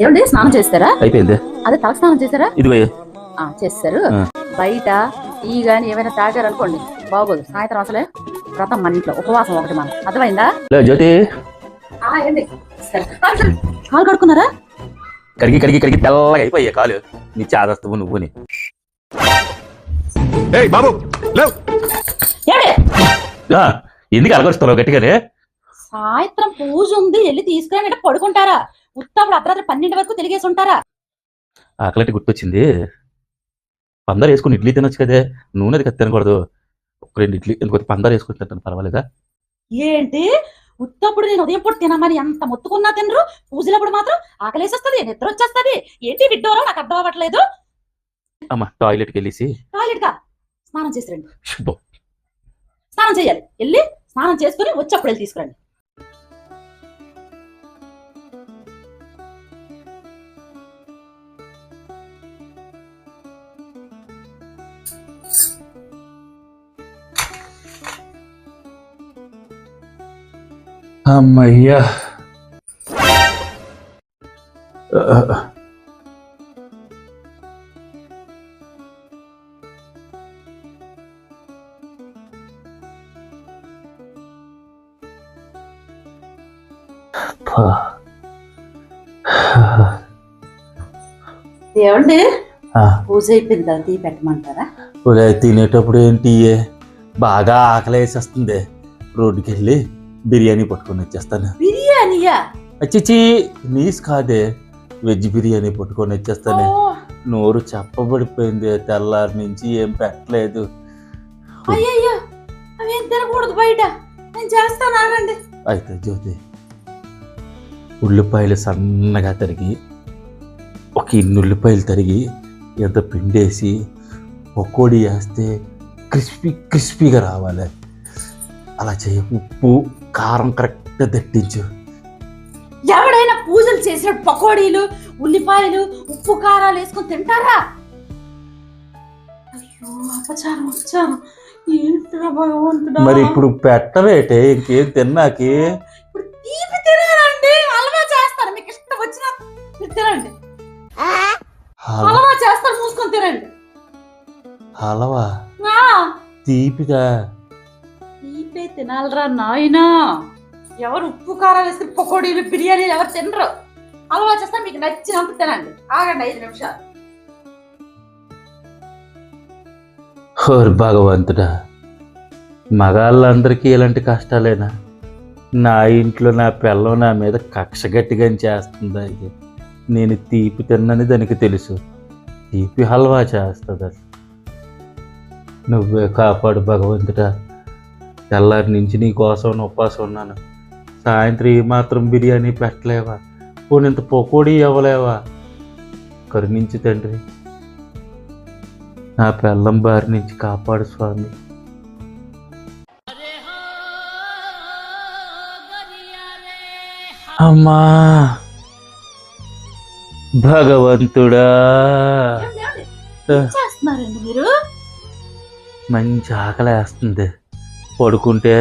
ఏమండి? స్నానం చేస్తారా? అయిపోయింది. అదే తల స్నానం చేస్తారా? ఇదిగో చేస్తారు. బయట ఈ గాని ఏమైనా తాగారనుకోండి బాగోదు. సాయంత్రం అసలే వ్రతం మన ఇంట్లో ఉపవాసం ఒకటి మనం అర్థమైందా? లే జ్యోతి. కాలు కడు- కాలు కడుక్కున్నారా? కడిగి కడిగి కడిగి తెల్లగా అయిపోయా కాలు. నీ చాదస్తవు నువ్వుని ఏయ్ బాబు ఎందుకు అలగొస్తున్నావు గట్టిగానే? సాయంత్రం పూజ ఉంది వెళ్ళి తీసుకురండి అంటే పడుకుంటారా? ఉత్తప్పుడు అర్ధరాత్రి పన్నెండు వరకు తిరిగేసి ఉంటారా? ఆకలిటి గుర్తొచ్చింది. పందరు వేసుకుని ఇడ్లీ తినొచ్చు కదే. నూనె అది కదా తినకూడదు. ఒక రెండు ఇడ్లీ ఇంకొక పందరు వేసుకుని తింటాను పర్వాలేదా? ఏంటి? ఉత్తప్పుడు నేను ఉదయం పూట తినమని ఎంత మొత్తుకున్నా తినరు? పూజలప్పుడు మాత్రం ఆకలేసేస్తుంది నిద్ర వచ్చేస్తుంది ఏంటి విడ్డోరో నాకు అర్థం అవ్వట్లేదు. అమ్మ టాయిలెట్కి వెళ్ళేసి. టాయిలెట్గా స్నానం చేసి రండి. స్నానం చేయాలి. వెళ్ళి స్నానం చేసుకుని వచ్చి అప్పుడు వెళ్ళి తీసుకురండి. అమ్మయ్యా. ఏమండి? పూజ అయిపోయింది టీ పెట్టమంటారా? తినేటప్పుడు ఏంటి బాగా ఆకలి వేసేస్తుంది రోడ్డుకి వెళ్ళి బిర్యానీ పట్టుకొని వచ్చేస్తాను. బిర్యానీయా? అచ్చిచి నీస్ కాదే వెజ్ బిర్యానీ పట్టుకొని వచ్చేస్తాను. నోరు చెప్పబడిపోయింది తెల్లారి నుంచి ఏం పెట్టలేదు. అయ్యయ్యో అవేం తినకూడదు బయట. నేను చేస్తాను ఆగండి. అయితే జ్యోతి ఉల్లిపాయలు సన్నగా తరిగి ఒక ఇన్ని ఉల్లిపాయలు తరిగి ఎంత పిండేసి పకోడీ వేస్తే క్రిస్పీ క్రిస్పీగా రావాలి. అలా చేయ. ఉప్పు కారం కరెక్ట్గా దట్టించు. ఎవడైనా పూజలు చేసిన పకోడీలు ఉల్లిపాయలు ఉప్పు కారాలు వేసుకొని తింటారా? అయ్యో అపచారం అపచారం. ఏంట్రా భగవంతుడా? మరి ఇప్పుడు పెట్టవేటే ఇంకేం తిన్నాకి? ఇప్పుడు తీపి తినాలండి. హల్వా చేస్తారు. మీకు ఇష్టం వచ్చిన తినండి. హల- హల్వా చేస్తారు మూసుకొని తినండి. హలవా? ఆ, తీపిగా తీపే తినాలరా నాయనా. ఎవరు ఉప్పు కారాలు వేసుకుని పకోడీలు బిర్యానీలు ఎవరు తినరు. హల్వా చేస్తా మీకు నచ్చినంత తినండి. ఆగండి ఐదు నిమిషాలు. హోర్ భగవంతుడా మగాళ్ళందరికీ ఇలాంటి కష్టాలేనా? నా ఇంట్లో నా పిల్లం నా మీద కక్ష గట్టిగా చేస్తుందా ఇది నేను తీపి తిన్నని దానికి తెలుసు. తీపి హల్వా చేస్తుంది అది నువ్వే కాపాడు భగవంతుడా. తెల్లారి నుంచి నీ కోసం ఉపవాసం ఉన్నాను. సాయంత్రం ఈ మాత్రం బిర్యానీ పెట్టలేవా? పోనింత పకోడీ ఇవ్వలేవా? కరుణించి తండ్రి నా పెళ్ళం బారి నుంచి కాపాడు స్వామి. అమ్మా భగవంతుడా? ఏం మంచి ఆకలి వేస్తుంది పడుకుంటే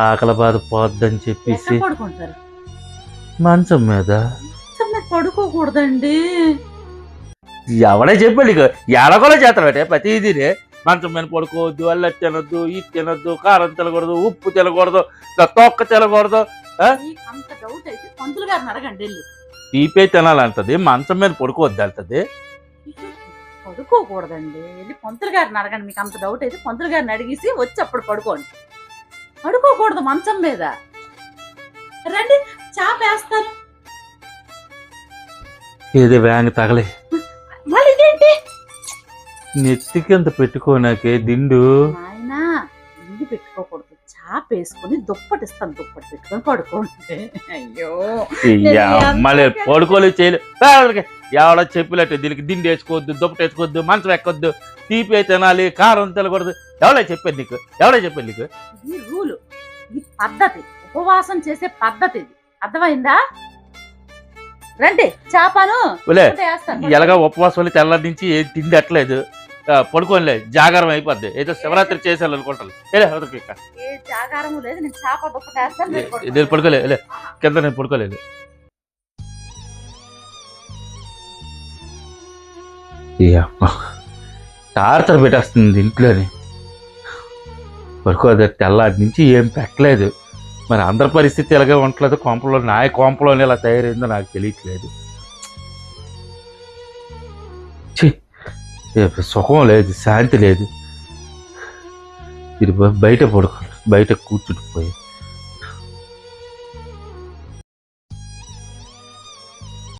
ఆకలి బాధ పోద్దని చెప్పేసి పడుకుంటారు? మంచం మీద. పడుకోకూడదండి. ఎవడే చెప్పాడు నీకు ఎడగొల చేస్తాడు ప్రతిదీనే. మంచం మీద పడుకోవద్దు అల్ల తినొద్దు ఇది తినొద్దు కారం తినకూడదు ఉప్పు తినకూడదు ఇంకా తొక్క తినకూడదు తీపే తినాలంటది మంచం మీద పడుకోవద్దు అంటది పడుకోకూడదండి. వెళ్ళి పంతులు గారిని అడగండి మీకు అంత డౌట్ అయితే పంతులు గారిని అడిగేసి వచ్చి అప్పుడు పడుకోండి. పడుకోకూడదు మంచం మీద. రండి చాప వేస్తాను ఏది వ్యాంగ్ తగలే. మళ్ళీ ఇదేంటి? నెత్తికి అంత పెట్టుకోనాకే దిండు. నాయనా ఇది పెట్టుకోకూడదు. చాప వేసుకుని దుప్పటి ఇస్తాను దుప్పటి పెట్టుకొని పడుకోండి. అయ్యో. పడుకోలేదు చేయలేదు. ఎవడో చెప్పినట్టు దీనికి దిండు వేసుకోవద్దు దుప్పటి వేసుకోవద్దు మంచం ఎక్కొద్దు తీపి తినాలి కారం తినకూడదు. ఎవడే చెప్పాడు నీకు? ఎవడే చెప్పాడు నీకు? ఇది రూలు. ఇది పద్ధతి. ఉపవాసం చేసే పద్ధతి ఇది. అర్థమైందా? రండి చాపాను. ఒలే. ఎలాగ ఉపవాసం తెల్లారి నుంచి ఏం తిండి అట్లేదు. పడుకోనిలే జాగారం అయిపోద్ది. ఏదో శివరాత్రి చేసేయాలి అనుకుంటాను. ఏలే అవతలకి ఇక్క. ఏ జాగారము లేదు నేను చేప దుప్పటి వేస్తాను మీరు ఏ- పడుకోండి. నేను పడుకోలే లే కింద నేను పడుకోలేదు. టార్చర్ అమ్మ తారతర పెట్టేస్తుంది ఇంట్లోని. పడుకోదు తెల్లారి నుంచి ఏం పెట్టలేదు. మరి అందరి పరిస్థితి ఎలాగే ఉండట్లేదు కొంపలో నా కొంపలోనే ఇలా తయారైందో నాకు తెలియట్లేదు. ఛీ, సుఖం లేదు శాంతి లేదు. ఇది బయట పడుకో బయట కూర్చుండిపోయి.